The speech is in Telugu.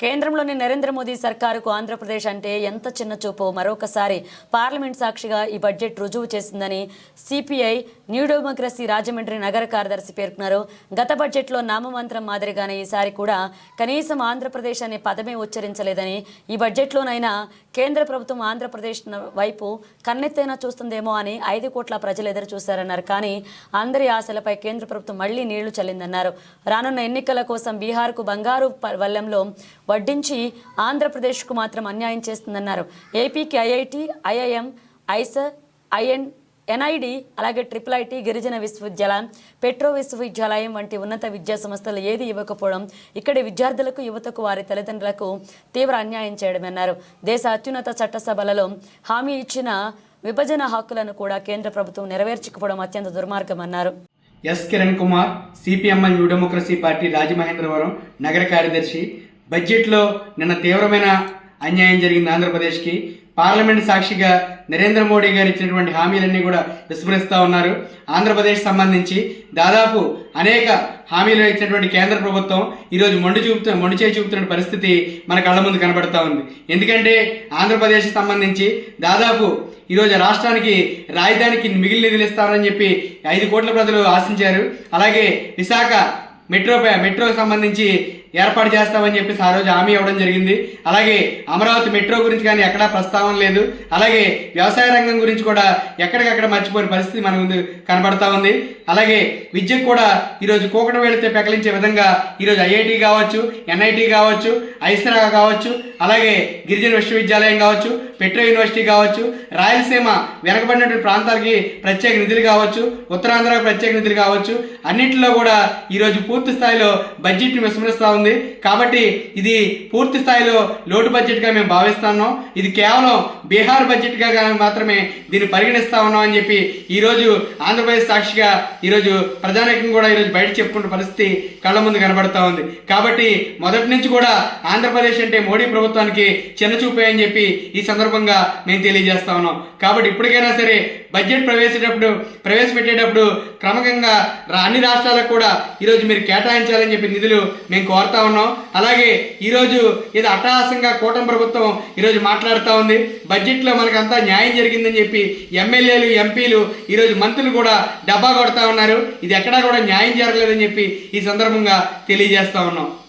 కేంద్రంలోని నరేంద్ర మోదీ సర్కారుకు ఆంధ్రప్రదేశ్ అంటే ఎంత చిన్న చూపు? మరొకసారి పార్లమెంట్ సాక్షిగా ఈ బడ్జెట్ రుజువు చేసిందని సిపిఐ న్యూ డెమోక్రసీ రాజమండ్రి నగర కార్యదర్శి పేర్కొన్నారు. గత బడ్జెట్లో నామమంత్రం మాదిరిగానే ఈసారి కూడా కనీసం ఆంధ్రప్రదేశ్ అనే పదమే ఉచ్చరించలేదని ఈ బడ్జెట్లోనైనా కేంద్ర ప్రభుత్వం ఆంధ్రప్రదేశ్ వైపు కన్నెత్తైనా చూస్తుందేమో అని ఐదు కోట్ల ప్రజలు ఎదురు చూశారన్నారు. కానీ అందరి ఆశలపై కేంద్ర ప్రభుత్వం మళ్ళీ నీళ్ళు చల్లిందన్నారు. రానున్న ఎన్నికల కోసం బీహార్కు బంగారు వల్లంలో వడ్డించి ఆంధ్రప్రదేశ్కు మాత్రం అన్యాయం చేస్తుందన్నారు. ఏపీకి ఐఐటి ఐఐఎం ఐసర్ ఐఎన్ ఎన్ఐడి అలాగే ట్రిపుల్ ఐటి గిరిజన విశ్వవిద్యాలయం పెట్రో విశ్వవిద్యాలయం వంటి ఉన్నత విద్యా సంస్థలు ఏది ఇవ్వకపోవడం ఇక్కడి విద్యార్థులకు యువతకు వారి తల్లిదండ్రులకు తీవ్ర అన్యాయం చేయడమన్నారు. దేశ అత్యున్నత చట్టసభలలో హామీ ఇచ్చిన విభజన హక్కులను కూడా కేంద్ర ప్రభుత్వం నెరవేర్చకపోవడం అత్యంత దుర్మార్గమన్నారు. S. Kiran Kumar CPML new democracy party Rajamahendravaram నగర కార్యదర్శి బడ్జెట్లో నిన్న తీవ్రమైన అన్యాయం జరిగింది ఆంధ్రప్రదేశ్కి. పార్లమెంట్ సాక్షిగా నరేంద్ర మోడీ గారు ఇచ్చినటువంటి హామీలన్నీ కూడా విస్మరిస్తూ ఉన్నారు. ఆంధ్రప్రదేశ్ సంబంధించి దాదాపు అనేక హామీలు ఇచ్చినటువంటి కేంద్ర ప్రభుత్వం ఈరోజు మొండి చూపుతూ మొండి చేయి చూపుతున్న పరిస్థితి మన కళ్ళ ముందు కనబడుతూ ఉంది. ఎందుకంటే ఆంధ్రప్రదేశ్ సంబంధించి దాదాపు ఈరోజు రాష్ట్రానికి రాజధానికి మిగిలిన నిధులు ఇస్తారని చెప్పి ఐదు కోట్ల ప్రజలు ఆశించారు. అలాగే విశాఖ మెట్రో మెట్రోకి సంబంధించి ఏర్పాటు చేస్తామని చెప్పేసి ఆ రోజు హామీ ఇవ్వడం జరిగింది. అలాగే అమరావతి మెట్రో గురించి కానీ ఎక్కడా ప్రస్తావన లేదు. అలాగే వ్యవసాయ రంగం గురించి కూడా ఎక్కడికక్కడ మర్చిపోయిన పరిస్థితి మన ముందు కనబడతా ఉంది. అలాగే విద్యకు కూడా ఈరోజు కూకట వెళితే పెకలించే విధంగా ఈరోజు ఐఐటి కావచ్చు ఎన్ఐటి కావచ్చు ఐసరా కావచ్చు అలాగే గిరిజన విశ్వవిద్యాలయం కావచ్చు పెట్రో యూనివర్సిటీ కావచ్చు రాయలసీమ వెనకబడినటువంటి ప్రాంతాలకి ప్రత్యేక నిధులు కావచ్చు ఉత్తరాంధ్రకు ప్రత్యేక నిధులు కావచ్చు అన్నింటిలో కూడా ఈరోజు పూర్తి స్థాయిలో బడ్జెట్ విస్మరిస్తా ఉంది. కాబట్టి ఇది పూర్తి స్థాయిలో లోటు బడ్జెట్గా మేము భావిస్తున్నాం. ఇది కేవలం బీహార్ బడ్జెట్గా మాత్రమే దీన్ని పరిగణిస్తా ఉన్నాం అని చెప్పి ఈరోజు ఆంధ్రప్రదేశ్ సాక్షిగా ఈరోజు ప్రజానీకం కూడా ఈరోజు బయట చెప్పుకున్న పరిస్థితి కళ్ళ ముందు కనబడతా ఉంది. కాబట్టి మొదటి నుంచి కూడా ఆంధ్రప్రదేశ్ అంటే మోడీ ప్రభుత్వానికి చిన్న చూపే అని చెప్పి ఈ సందర్భంగా మేము తెలియజేస్తా ఉన్నాం. కాబట్టి ఇప్పటికైనా సరే బడ్జెట్ ప్రవేశించేటప్పుడు ప్రవేశపెట్టేటప్పుడు క్రమకంగా రా- అన్ని రాష్ట్రాలకు కూడా ఈరోజు మీరు కేటాయించాలని చెప్పి నిధులు మేము కోరుతా ఉన్నాం. అలాగే ఈరోజు ఇది అట్టహాసంగా కూటమి ప్రభుత్వం ఈరోజు మాట్లాడుతూ ఉంది. బడ్జెట్లో మనకంతా న్యాయం జరిగిందని చెప్పి ఎమ్మెల్యేలు ఎంపీలు ఈరోజు మంత్రులు కూడా డబ్బా కొడతా ఉన్నారు. ఇది ఎక్కడా కూడా న్యాయం జరగలేదని చెప్పి ఈ సందర్భంగా తెలియజేస్తా ఉన్నాం.